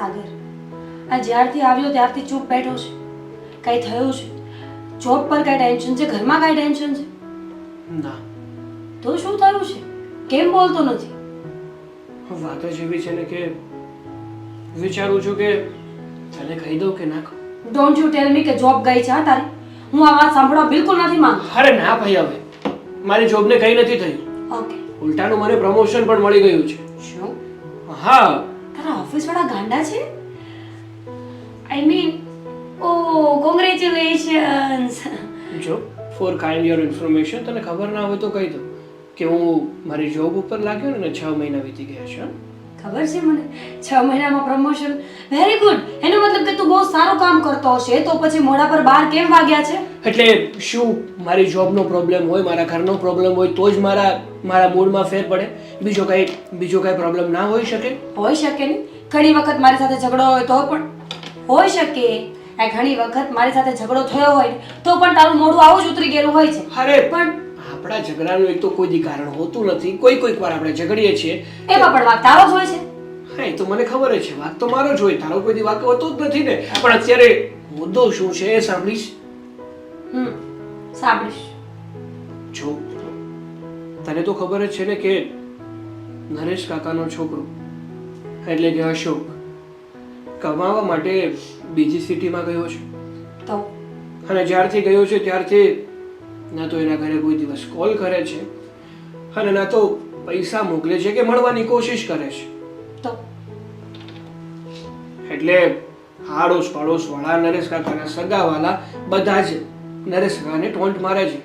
સાગર. આ જ્યારથી આવ્યો ત્યારથી ચૂપ બેઠો છે. કાંઈ થયું છે? જોબ પર કાંઈ ટેન્શન છે? ઘરમાં કાંઈ ટેન્શન છે? ના. તો શું થયું છે? કેમ બોલતો નથી? વાત જ એવી છે ને કે વિચારું છું કે તને કહી દઉં કે ના ડોન્ટ યુ ટેલ મી કે જોબ ગઈ છે હા તારી? હું આ વાત સાંભળવા બિલકુલ નથી માંગતો. અરે ના ભાઈ હવે. મારી જોબને કંઈ નથી થયું. ઓકે ઉલટાનું મને પ્રમોશન પણ મળી ગયું છે. શું? હા. તારા ઓફિસ વાળા ગાંડા છે? આઈ મીન ઓ કોંગ્રેચ્યુલેશન્સ જો ફોર કાઇન્ડ યોર ઇન્ફોર્મેશન તને ખબર ના હોય તો કહી દો કે હું મારી જોબ ઉપર લાગ્યો ને છ મહિના વીતી ગયા છે ખબર છે મને? છ મહિનામાં પ્રમોશન વેરી ગુડ એનો મતલબ કે તું બહુ સારું કામ કરતો હશે તો પછી મોડા પર બાર કેમ વાગ્યા છે? એટલે શું મારી જોબનો પ્રોબ્લેમ હોય મારા ઘરનો પ્રોબ્લેમ હોય તો જ મારા મારા મૂડમાં ફેર પડે? બીજો કાંઈ બીજો કાંઈ પ્રોબ્લેમ ના હોઈ શકે? હોઈ શકે ને. ઘણી વખત મારી સાથે ઝઘડો હોય તો પણ હોઈ શકે. આ ઘણી વખત મારી સાથે ઝઘડો થયો હોય તો પણ તારું મોઢું આવું જ ઉતરી ગયેલું હોય છે. અરે પણ આપણા ઝઘડાનું એક તો કોઈ દી કારણ હોતું નથી. કોઈ કોઈક વાર આપણે ઝઘડીએ છીએ. એમાં પણ વાત તારો જ હોય છે. હા એ તો મને ખબર જ છે. વાત તો મારો જ હોય. તારો કોઈ દી વાક હોતો જ નથી ને. પણ અત્યારે મુદ્દો શું છે એ સાંભળીશ? હમ સાંભળીશ. જો તને તો ખબર જ છે ને કે નરેશ કાકાનો છોકરો એટલે કે અશોક કમાવા માટે બીજી સિટીમાં ગયો છે. તો? અને જ્યારથી ગયો છે ત્યારથી ના તો એના ઘરે કોઈ દિવસ કોલ કરે છે અને ના તો પૈસા મોકલે છે કે મળવાની કોશિશ કરે છે. તો? એટલે આડોશ પાડોશ વાળા નરેશ કાકાના સગાવાલા બધા જ નરેશ કાકાને ટોન્ટ મારે છે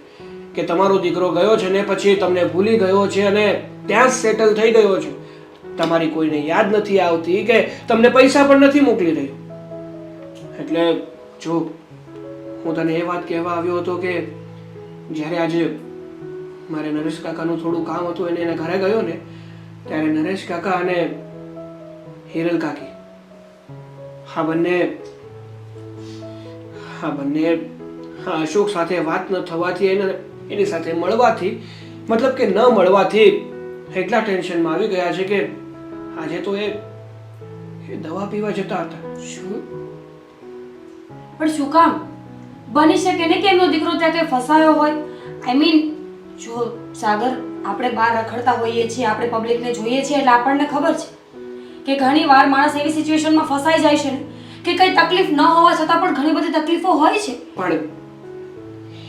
કે તમારો દીકરો ગયો છે ને પછી તમને ભૂલી ગયો છે અને ત્યાં જ સેટલ થઈ ગયો છે. તમારી કોઈને યાદ નથી આવતી કે તમને પૈસા પણ નથી મોકલી રહ્યો. એટલે જો હું તને એ વાત કહેવા આવ્યો હતો કે જ્યારે આજે મારે નરેશ કાકાનું થોડું કામ હતું, એને એના ઘરે ગયો ને, ત્યારે નરેશ કાકા અને હિરલ કાકી, હા બંને હા બંને અશોક સાથે વાત ન થવાથી એને, એની સાથે મળવાથી, મતલબ કે ન મળવાથી એટલા ટેન્શનમાં આવી ગયા છે કે આજે તો એ એ દવા પીવા જતા હતા. શું? પણ શું કામ? બની શકે ને કે એમનો દીકરો ત્યાં કંઈ ફસાયો હોય? આઈ મીન જો સાગર આપણે બહાર રખડતા હોઈએ છીએ આપણે પબ્લિકને જોઈએ છીએ એટલે આપણને ખબર છે કે ઘણી વાર માણસ એવી સિચ્યુએશનમાં ફસાઈ જાય છે કે કંઈ તકલીફ ન હોવા છતાં પણ ઘણી બધી તકલીફો હોય છે. પણ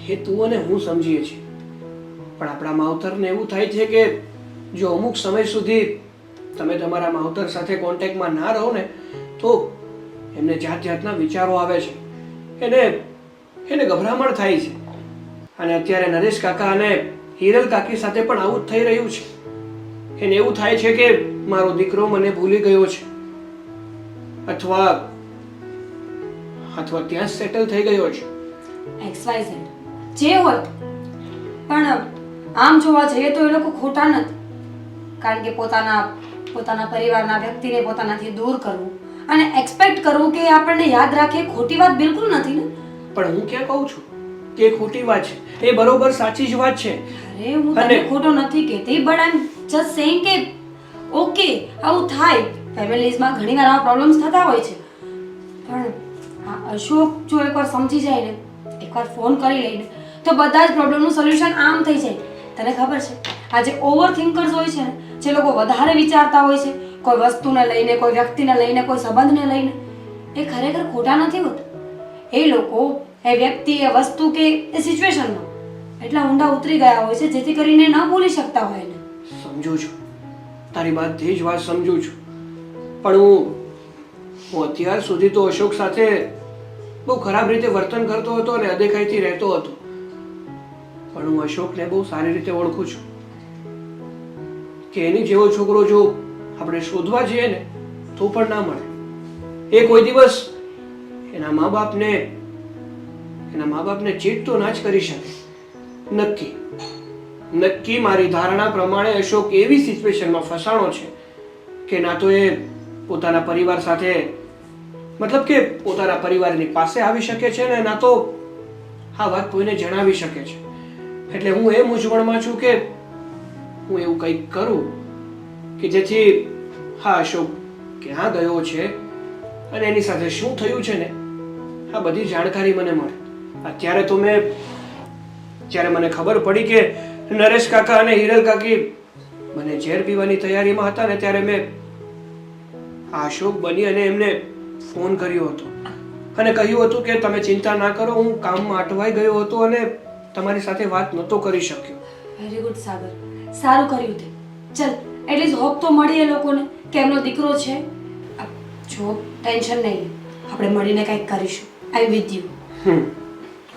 એ તું અને હું સમજીએ છીએ. પણ આપણા માવતરને એવું થાય છે કે જો અમુક સમય સુધી તમે તમારા માવતર સાથે કોન્ટેક્ટમાં ના રહો ને, તો એમને જાત જાતના વિચારો આવે છે. એને એને ગભરામણ થાય છે. અને અત્યારે નરેશ કાકા અને હિરલ કાકી સાથે પણ આવું જ થઈ રહ્યું છે. એને એવું થાય છે કે મારો દીકરો મને ભૂલી ગયો છે. અથવા અથવા ત્યાં સેટલ થઈ ગયો છે. X Y Z. જે હોય. પણ આમ જોવા જઈએ તો એ લોકો ખોટા નથી. કારણ કે પોતાના પોતાના પરિવારના વ્યક્તિને પોતાનાથી દૂર કરવું અને એક્સપેક્ટ કરવું કે આપણને યાદ રાખે ખોટી વાત બિલકુલ નથી ને? પણ હું ક્યાં કહું છું કે ખોટી વાત છે? એ બરોબર સાચી જ વાત છે. અરે હું તને ખોટો નથી કહેતી but I am just saying કે ઓકે આવું થાય. ફેમિલીઝમાં ઘણીવાર આવા પ્રોબ્લેમ્સ થતા હોય છે. પણ અશોક જો એકવાર સમજી જાય ને એકવાર ફોન કરી લઈને તો બધા જ પ્રોબ્લેમનું સોલ્યુશન આમ થઈ જાય. તને ખબર છે? આ જે ઓવર થિંકર્સ હોય છે ને જે લોકો વધારે વિચારતા હોય છે, કોઈ વસ્તુને લઈને, કોઈ વ્યક્તિને લઈને, કોઈ સંબંધને લઈને, એ ખરેખર ખોટા નથી હોતા. એ લોકો, એ વ્યક્તિ, એ વસ્તુ કે એ સિચ્યુએશનમાં એટલા ઊંડા ઉતરી ગયા હોય છે, જેથી કરીને ન ભૂલી શકતા હોય એને. સમજુ છું. તારી બધી જ વાત સમજુ છું. પણ હું હું અત્યાર સુધી તો અશોક સાથે બહુ ખરાબ રીતે વર્તન કરતો હતો અને અદેખાઈથી રહેતો હતો. પણ હું અશોકને બહુ સારી રીતે ઓળખું છું. કે એની જેવો છોકરો જો આપણે શોધવા જઈએ ને, તો પણ ના મળે. એ કોઈ દિવસ એના મા બાપને, એના મા બાપને ચીટ તો ના જ કરી શકે. નક્કી. નક્કી મારી ધારણા પ્રમાણે અશોક એવી સિચ્યુએશનમાં ફસાણો છે કે ના તો એ પોતાના પરિવાર સાથે, મતલબ કે પોતાના પરિવારની પાસે આવી શકે છે ને, ના તો આ વાત કોઈને જણાવી શકે છે. એટલે હું એ મૂંઝવણમાં છું કે હું એવું કંઈક કરું કે જેથી હા, અશોક ક્યાં ગયો છે. અને એની સાથે શું થયું છે ને, આ બધી જાણકારી મને મળે. અત્યારે તો મેં, જ્યારે મને ખબર પડી કે નરેશ કાકા અને હિરલ કાકી મને ઝેર પીવાની તૈયારીમાં હતા ને, ત્યારે મેં અશોક બની અને એમને ફોન કર્યો હતો. અને કહ્યું હતું કે તમે ચિંતા ના કરો, હું કામમાં અટવાઈ ગયો હતો અને તમારી સાથે વાત નહોતો કરી શક્યો. Very good Sagar. સારું કર્યું તે. ચલ, એટલીસ્ટ હોપ તો મળી એ લોકોને કે એમનો દીકરો છે. જો, ટેન્શન નહીં આપણે મળીને કંઈક કરીશું. I with you hmm.